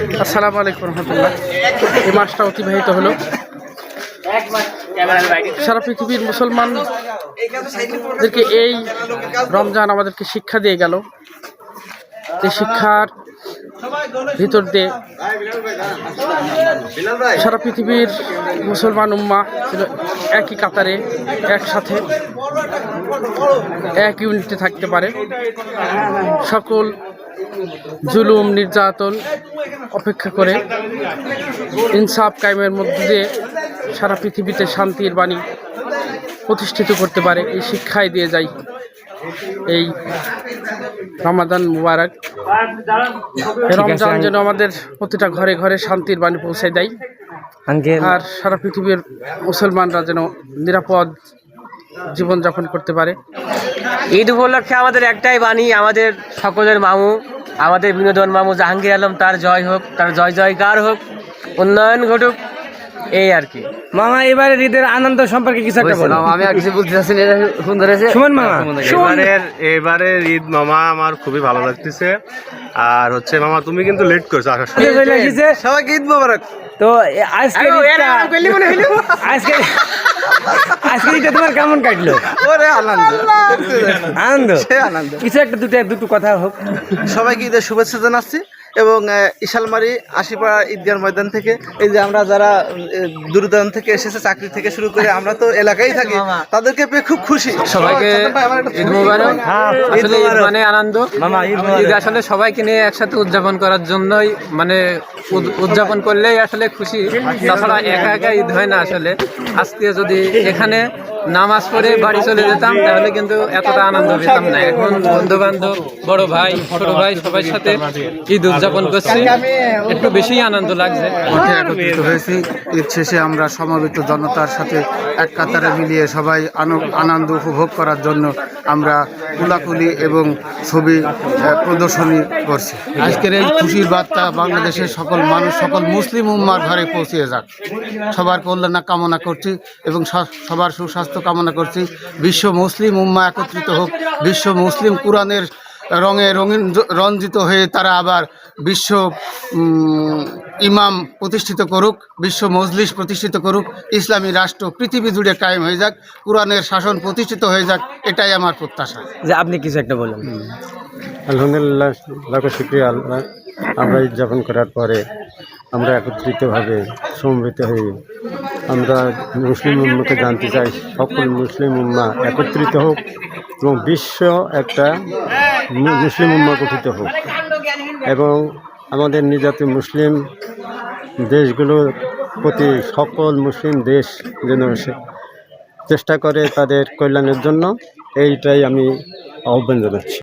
আসসালামু আলাইকুম রহমতুল্লাহ। এই মাসটা অতিবাহিত হলো। সারা পৃথিবীর মুসলমানদেরকে এই রমজান আমাদেরকে শিক্ষা দিয়ে গেল। এই শিক্ষার ভিতর দিয়ে সারা পৃথিবীর মুসলমান উম্মা ছিল একই কাতারে, একসাথে, এক ইউনিটে থাকতে পারে। সকল জুলুম, নির্যাতন অপেক্ষা করে ইনসাফ কায়েমের মধ্যে দিয়ে সারা পৃথিবীতে শান্তির বাণী প্রতিষ্ঠিত করতে পারে এই শিক্ষাই দিয়ে যায় এই রমাদান মুবারক। রমজান যেন আমাদের প্রতিটা ঘরে ঘরে শান্তির বাণী পৌঁছে দেয়। আর সারা পৃথিবীর মুসলমানরা যেন নিরাপদ জীবনযাপন করতে পারে। ঈদ উপলক্ষে আমাদের একটাই বাণী আমাদের সকলের মামু। আমাদের বিনোদন মামু জাহাঙ্গীর আলম তার জয় হোক তার জয় জয়কার হোক উন্নয়ন ঘটুক এই আর কি। মামা এবারে ঈদের আনন্দ সম্পর্কে কিছু একটা বলো। আমি আর কিছু বলতে চাচ্ছি এটা সুন্দর হয়েছে শুনুন মামা এবারের এবারে ঈদ মামা আমার খুবই ভালো লাগতেছে। আর হচ্ছে মামা তুমি কিন্তু লেট করছ আসার সময়। সবাইকে ঈদ মোবারক। তো আজকে আজকে আজকে এটা তোমার কেমন কাটলো? ওরে আনন্দ। আনন্দ? আনন্দ। কিছু একটা দুটো দুটো কথা হোক। সবাইকে ঈদের শুভেচ্ছা জানাচ্ছি। এবং ইশালমারি আশিপাড়া ঈদগার ময়দান থেকে এই যে আমরা যারা দূর দূরান্ত থেকে এসেছে চাকরি থেকে শুরু করে আমরা তো এলাকায় থাকি তাদেরকে পেয়ে খুব খুশি। সবাইকে ঈদ মানে আনন্দ। ঈদ ঈদ আসলে সবাইকে নিয়ে একসাথে উদযাপন করার জন্যই মানে উদ- উদযাপন করলেই আসলে খুশি। তাছাড়া একা একা ঈদ হয় না আসলে। আজকে যদি এখানে নামাজ পড়ে বাড়ি চলে যেতাম, তাহলে কিন্তু এতটা আনন্দ পেতাম না। এখন বন্ধু বান্ধব বড় ভাই, ছোট ভাই সবার সাথে ঈদ উদযাপন করছি। একটু বেশি আনন্দ লাগছে। মাঠে একত্রিত হয়েছি। ঈদ শেষে আমরা সমবেত জনতার সাথে এক কাতারে মিলিয়ে সবাই আনো- আনন্দ উপভোগ করার জন্য আমরা কুলাকুলি এবং ছবি প্রদর্শনী করছি। আজকের এই খুশির বার্তা বাংলাদেশের সকল মানুষ, সকল মুসলিম উম্মার ঘরে পৌঁছে যাক। সবার কল্যাণ কামনা করছি এবং সবার সুস্বাস্থ্য কামনা করছি। বিশ্ব মুসলিম উম্মা একত্রিত হোক। বিশ্ব মুসলিম কোরআনের রঙে রঙিন রঞ্জিত হয়ে তারা আবার বিশ্ব ইমাম প্রতিষ্ঠিত করুক বিশ্ব মজলিস প্রতিষ্ঠিত করুক। ইসলামী রাষ্ট্র পৃথিবী জুড়ে কায়েম হয়ে যাক কোরআনের শাসন প্রতিষ্ঠিত হয়ে যাক এটাই আমার প্রত্যাশা। যে আপনি কিছু একটা বলুন আলহামদুলিল্লাহ লাখ শুক্রিয়া। আল্লাহ আমরা উদযাপন করার পরে আমরা একত্রিতভাবে সমবেত হয়ে আমরা মুসলিম উম্মাকে জানতে চাই, সকল মুসলিম উম্মা একত্রিত হোক এবং বিশ্ব একটা মুসলিম উম্মা গঠিত হোক। এবং আমাদের নিজাতি মুসলিম দেশগুলোর প্রতি সকল মুসলিম দেশ যেন চেষ্টা করে তাদের কল্যাণের জন্য, এইটাই আমি আহ্বান জানাচ্ছি।